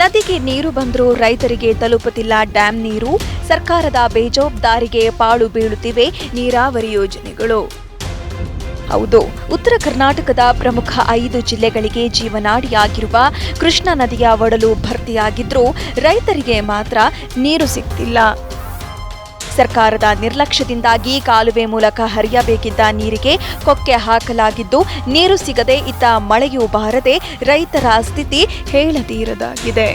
ನದಿಗೆ ನೀರು ಬಂದರೂ ರೈತರಿಗೆ ತಲುಪುತ್ತಿಲ್ಲ ಡ್ಯಾಂ ನೀರು. ಸರ್ಕಾರದ ಬೇಜವಾಬ್ದಾರಿಗೆ ಪಾಳು ಬೀಳುತ್ತಿವೆ ನೀರಾವರಿ ಯೋಜನೆಗಳು. ಹೌದು, ಉತ್ತರ ಕರ್ನಾಟಕದ ಪ್ರಮುಖ ಐದು ಜಿಲ್ಲೆಗಳಿಗೆ ಜೀವನಾಡಿಯಾಗಿರುವ ಕೃಷ್ಣಾ ನದಿಯ ಒಡಲು ಭರ್ತಿಯಾಗಿದ್ರೂ ರೈತರಿಗೆ ಮಾತ್ರ ನೀರು ಸಿಗ್ತಿಲ್ಲ. ಸರ್ಕಾರದ ನಿರ್ಲಕ್ಷ್ಯದಿಂದಾಗಿ ಕಾಲುವೆ ಮೂಲಕ ಹರಿಯಬೇಕಿದ್ದ ನೀರಿಗೆ ಕೊಕ್ಕೆ ಹಾಕಲಾಗಿದ್ದು, ನೀರು ಸಿಗದೆ ಇತ್ತ ಮಳೆಯೂ ಬಾರದೆ ರೈತರ ಸ್ಥಿತಿ ಹೇಳತೀರದಾಗಿದೆ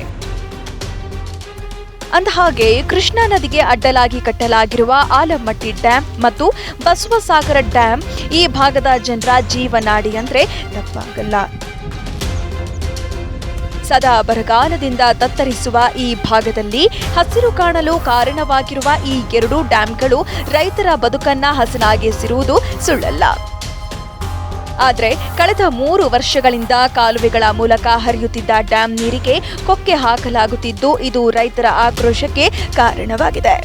ಅಂದಹಾಗೆ ಕೃಷ್ಣಾ ನದಿಗೆ ಅಡ್ಡಲಾಗಿ ಕಟ್ಟಲಾಗಿರುವ ಆಲಮಟ್ಟಿ ಡ್ಯಾಂ ಮತ್ತು ಬಸವಸಾಗರ ಡ್ಯಾಂ ಈ ಭಾಗದ ಜನರ ಜೀವನಾಡಿ ಅಂದ್ರೆ ತಪ್ಪಾಗಲ್ಲ ಸದಾ ಬರಗಾಲದಿಂದ ತತ್ತರಿಸುವ ಈ ಭಾಗದಲ್ಲಿ ಹಸಿರು ಕಾಣಲು ಕಾರಣವಾಗಿರುವ ಈ ಎರಡೂ ಡ್ಯಾಂಗಳು ರೈತರ ಬದುಕನ್ನ ಹಸನಾಗಿಸಿರುವುದು ಸುಳ್ಳಲ್ಲ. ಆದರೆ ಕಳೆದ ಮೂರು ವರ್ಷಗಳಿಂದ ಕಾಲುವೆಗಳ ಮೂಲಕ ಹರಿಯುತ್ತಿದ್ದ ಡ್ಯಾಂ ನೀರಿಗೆ ಕೊಕ್ಕೆ ಹಾಕಲಾಗುತ್ತಿದ್ದು, ಇದು ರೈತರ ಆಕ್ರೋಶಕ್ಕೆ ಕಾರಣವಾಗಿದೆ.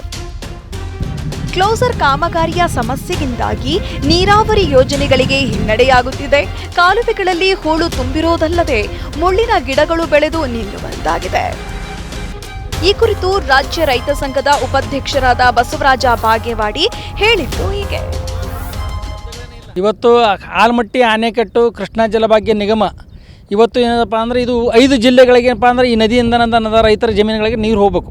ಕ್ಲೋಸರ್ ಕಾಮಗಾರಿಯ ಸಮಸ್ಯೆಯಿಂದಾಗಿ ನೀರಾವರಿ ಯೋಜನೆಗಳಿಗೆ ಹಿನ್ನಡೆಯಾಗುತ್ತಿದೆ. ಕಾಲುವೆಗಳಲ್ಲಿ ಹೂಳು ತುಂಬಿರೋದಲ್ಲದೆ ಮುಳ್ಳಿನ ಗಿಡಗಳು ಬೆಳೆದು ನಿಲ್ಲುವಂತಾಗಿದೆ. ಈ ಕುರಿತು ರಾಜ್ಯ ರೈತ ಸಂಘದ ಉಪಾಧ್ಯಕ್ಷರಾದ ಬಸವರಾಜ ಬಾಗೇವಾಡಿ ಹೇಳಿದ್ದು ಹೀಗೆ. ಇವತ್ತು ಆಲ್ಮಟ್ಟಿ, ಆನೆಕಟ್ಟು, ಕೃಷ್ಣಾ ಜಲಭಾಗ್ಯ ನಿಗಮ ಇವತ್ತು ಏನಪ್ಪ ಅಂದರೆ ಇದು ಐದು ಜಿಲ್ಲೆಗಳಿಗೆ ಏನಪ್ಪ ಅಂದರೆ ಈ ನದಿಯಿಂದ ನಂದ ರೈತರ ಜಮೀನುಗಳಿಗೆ ನೀರು ಹೋಗಬೇಕು.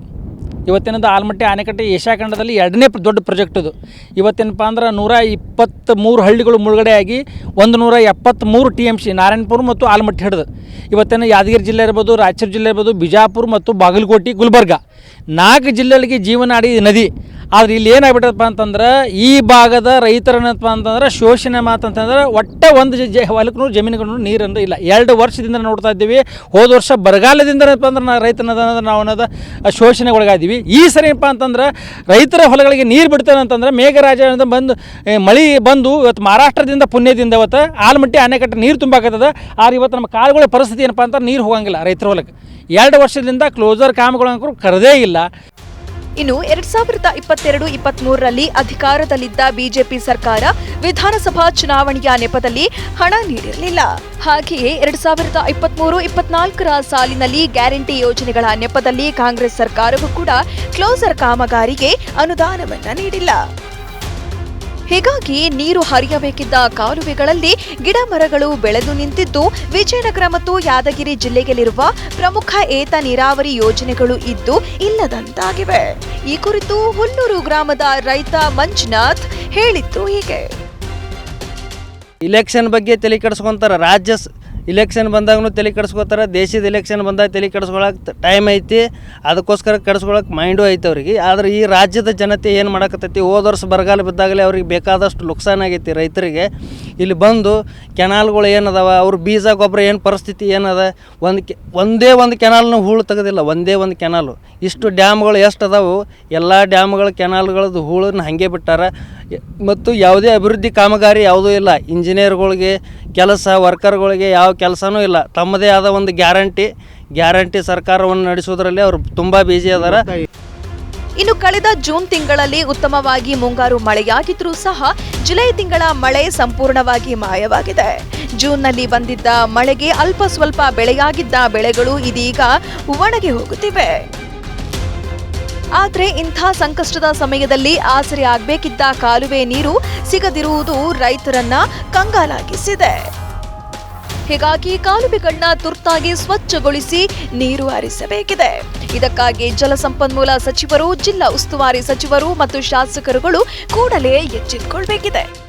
ಇವತ್ತೇನದ ಆಲ್ಮಟ್ಟಿ ಆನೆಕಟ್ಟೆ ಏಷ್ಯಾಖಂಡದಲ್ಲಿ ಎರಡನೇ ದೊಡ್ಡ ಪ್ರಾಜೆಕ್ಟ್ ಇದು. ಇವತ್ತೇನಪ್ಪ ಅಂದ್ರೆ ನೂರ ಇಪ್ಪತ್ತ್ಮೂರು ಹಳ್ಳಿಗಳು ಮುಳುಗಡೆಯಾಗಿ ಒಂದು ನೂರ ಎಪ್ಪತ್ತ್ಮೂರು ಟಿ ಎಂ ಸಿ ನಾರಾಯಣಪುರ ಮತ್ತು ಆಲ್ಮಟ್ಟಿ ಹಿಡಿದು. ಇವತ್ತೇನು ಯಾದಗಿರಿ ಜಿಲ್ಲೆ ಇರ್ಬೋದು, ರಾಯಚೂರು ಜಿಲ್ಲೆ ಇರ್ಬೋದು, ಬಿಜಾಪುರ ಮತ್ತು ಬಾಗಲಕೋಟೆ, ಗುಲ್ಬರ್ಗ. ನಾಲ್ಕು ಜಿಲ್ಲೆಗಳಿಗೆ ಜೀವನಾಡಿ ನದಿ. ಆದ್ರೆ ಇಲ್ಲಿ ಏನಾಗ್ಬಿಟ್ಟದಪ್ಪ ಅಂತಂದ್ರೆ, ಈ ಭಾಗದ ರೈತರನಪ್ಪ ಅಂತಂದ್ರೆ, ಶೋಷಣೆ ಮಾತಂತಂದ್ರೆ ಒಟ್ಟೆ ಒಂದು ಹೊಲಕ್ಕೂ ಜಮೀನುಗಳು ನೀರನ್ನು ಇಲ್ಲ. ಎರಡು ವರ್ಷದಿಂದ ನೋಡ್ತಾ ಇದ್ದೀವಿ. ಹೋದ ವರ್ಷ ಬರಗಾಲದಿಂದ ಏನಪ್ಪ ಅಂದ್ರೆ ನಾವು ರೈತನದ ನಾವು ಅನ್ನೋದು ಶೋಷಣೆ ಒಳಗಾದೀವಿ ಈ ಸರಿ ಏನಪ್ಪ ಅಂತಂದ್ರೆ ರೈತರ ಹೊಲಗಳಿಗೆ ನೀರು ಬಿಡ್ತಾರೆ ಅಂತಂದ್ರೆ ಮೇಘರಾಜ ಬಂದು ಮಳಿ ಮಳೆ ಬಂದು ಇವತ್ತು ಮಹಾರಾಷ್ಟ್ರದಿಂದ, ಪುಣ್ಯದಿಂದ ಇವತ್ತು ಆಲ್ಮಟ್ಟಿ ಅಣೆಕಟ್ಟು ನೀರು ತುಂಬಾಕತ್ತದ ಆದ್ರೆ ಇವತ್ತು ನಮ್ಮ ಕಾಲುಗಳ ಪರಿಸ್ಥಿತಿ ಏನಪ್ಪ ಅಂತ ನೀರು ಹೋಗಂಗಿಲ್ಲ ರೈತರ ಹೊಲಕ್ಕೆ. ಎರಡು ವರ್ಷದಿಂದ ಕ್ಲೋಸರ್ ಕಾಮಗಳು ಕರೆದೇ ಇಲ್ಲ. ಇನ್ನು ಎರಡ್ ಸಾವಿರದ ಇಪ್ಪತ್ತೆರಡು, ಇಪ್ಪತ್ಮೂರರಲ್ಲಿ ಅಧಿಕಾರದಲ್ಲಿದ್ದ ಬಿಜೆಪಿ ಸರ್ಕಾರ ವಿಧಾನಸಭಾ ಚುನಾವಣೆಯ ನೆಪದಲ್ಲಿ ಹಣ ನೀಡಿರಲಿಲ್ಲ. ಹಾಗೆಯೇ ಎರಡ್ ಸಾವಿರದ ಇಪ್ಪತ್ಮೂರು, ಇಪ್ಪತ್ನಾಲ್ಕರ ಸಾಲಿನಲ್ಲಿ ಗ್ಯಾರಂಟಿ ಯೋಜನೆಗಳ ನೆಪದಲ್ಲಿ ಕಾಂಗ್ರೆಸ್ ಸರ್ಕಾರವೂ ಕೂಡ ಕ್ಲೋಸರ್ ಕಾಮಗಾರಿಗೆ ಅನುದಾನವನ್ನ ನೀಡಿಲ್ಲ. ಹೀಗಾಗಿ ನೀರು ಹರಿಯಬೇಕಿದ್ದ ಕಾಲುವೆಗಳಲ್ಲಿ ಗಿಡ ಮರಗಳು ಬೆಳೆದು ನಿಂತಿದ್ದು, ವಿಜಯನಗರ ಮತ್ತು ಯಾದಗಿರಿ ಜಿಲ್ಲೆಯಲ್ಲಿರುವ ಪ್ರಮುಖ ಏತ ನೀರಾವರಿ ಯೋಜನೆಗಳು ಇದ್ದು ಇಲ್ಲದಂತಾಗಿವೆ. ಈ ಕುರಿತು ಹುಲ್ಲೂರು ಗ್ರಾಮದ ರೈತ ಮಂಜುನಾಥ್ ಹೇಳಿದ್ದು ಹೀಗೆ. ಇಲೆಕ್ಷನ್ ಬಗ್ಗೆ ತಲೆ ಕೆಡಿಸ್ಕೊಂತಾರೆ ರಾಜ್ಯ ಇಲೆಕ್ಷನ್ ಬಂದಾಗೂ ತಲೆ ಕೆಡಿಸ್ಕೋತಾರೆ. ದೇಶದ ಇಲೆಕ್ಷನ್ ಬಂದಾಗ ತಲೆ ಕೆಡಿಸ್ಕೊಳಕ್ಕೆ ಟೈಮ್ ಐತಿ. ಅದಕ್ಕೋಸ್ಕರ ಕೆಡಿಸ್ಕೊಳಕ್ಕೆ ಮೈಂಡು ಐತೆ ಅವ್ರಿಗೆ. ಆದ್ರೆ ಈ ರಾಜ್ಯದ ಜನತೆ ಏನು ಮಾಡಕತ್ತೈತಿ? ಹೋದ ವರ್ಷ ಬರಗಾಲ ಬಿದ್ದಾಗಲೇ ಅವ್ರಿಗೆ ಬೇಕಾದಷ್ಟು ನುಕ್ಸಾನಾಗೈತಿ ರೈತರಿಗೆ. ಇಲ್ಲಿ ಬಂದು ಕೆನಾಲ್ಗಳು ಏನದಾವ, ಅವ್ರ ಬೀಜ, ಗೊಬ್ಬರ ಏನು ಪರಿಸ್ಥಿತಿ ಏನದ, ಒಂದು ಕೆ, ಒಂದೇ ಒಂದು ಕೆನಾಲ್ನ ಹೂಳು ತೆಗೆದಿಲ್ಲ, ಒಂದೇ ಒಂದು ಕೆನಾಲು. ಇಷ್ಟು ಡ್ಯಾಮ್ಗಳು ಎಷ್ಟು ಅದಾವು ಎಲ್ಲ ಡ್ಯಾಮ್ಗಳ, ಕೆನಾಲ್ಗಳದ್ದು ಹೂಳನ್ನು ಹಾಗೆ ಬಿಟ್ಟಾರ. ಮತ್ತು ಯಾವುದೇ ಅಭಿವೃದ್ಧಿ ಕಾಮಗಾರಿ ಯಾವುದೂ ಇಲ್ಲ. ಇಂಜಿನಿಯರ್ಗಳಿಗೆ ಕೆಲಸ, ವರ್ಕರ್ಗಳಿಗೆ ಯಾವ ಕೆಲಸನೂ ಇಲ್ಲ. ತಮ್ಮದೇ ಆದ ಒಂದು ಗ್ಯಾರಂಟಿ. ಗ್ಯಾರಂಟಿ ಸರ್ಕಾರವನ್ನು ನಡೆಸೋದ್ರಲ್ಲಿ ಅವರು ತುಂಬ ಬಿಜಿ ಅದಾರ. ಇನ್ನು ಕಳೆದ ಜೂನ್ ತಿಂಗಳಲ್ಲಿ ಉತ್ತಮವಾಗಿ ಮುಂಗಾರು ಮಳೆಯಾಗಿದ್ರೂ ಸಹ ಜುಲೈ ತಿಂಗಳ ಮಳೆ ಸಂಪೂರ್ಣವಾಗಿ ಮಾಯವಾಗಿದೆ. ಜೂನ್ನಲ್ಲಿ ಬಂದಿದ್ದ ಮಳೆಗೆ ಅಲ್ಪ ಸ್ವಲ್ಪ ಬೆಳೆಯಾಗಿದ್ದ ಬೆಳೆಗಳು ಇದೀಗ ಒಣಗಿ ಹೋಗುತ್ತಿವೆ. ಆದರೆ ಇಂಥ ಸಂಕಷ್ಟದ ಸಮಯದಲ್ಲಿ ಆಸರೆ ಆಗಬೇಕಿದ್ದ ಕಾಲುವೆ ನೀರು ಸಿಗದಿರುವುದು ರೈತರನ್ನ ಕಂಗಾಲಾಗಿಸಿದೆ. ಹೀಗಾಗಿ ಕಾಲುವೆಗಳನ್ನ ತುರ್ತಾಗಿ ಸ್ವಚ್ಛಗೊಳಿಸಿ ನೀರು ಹರಿಸಬೇಕಿದೆ. ಇದಕ್ಕಾಗಿ ಜಲಸಂಪನ್ಮೂಲ ಸಚಿವರು, ಜಿಲ್ಲಾ ಉಸ್ತುವಾರಿ ಸಚಿವರು ಮತ್ತು ಶಾಸಕರುಗಳು ಕೂಡಲೇ ಎಚ್ಚೆತ್ತುಕೊಳ್ಬೇಕಿದೆ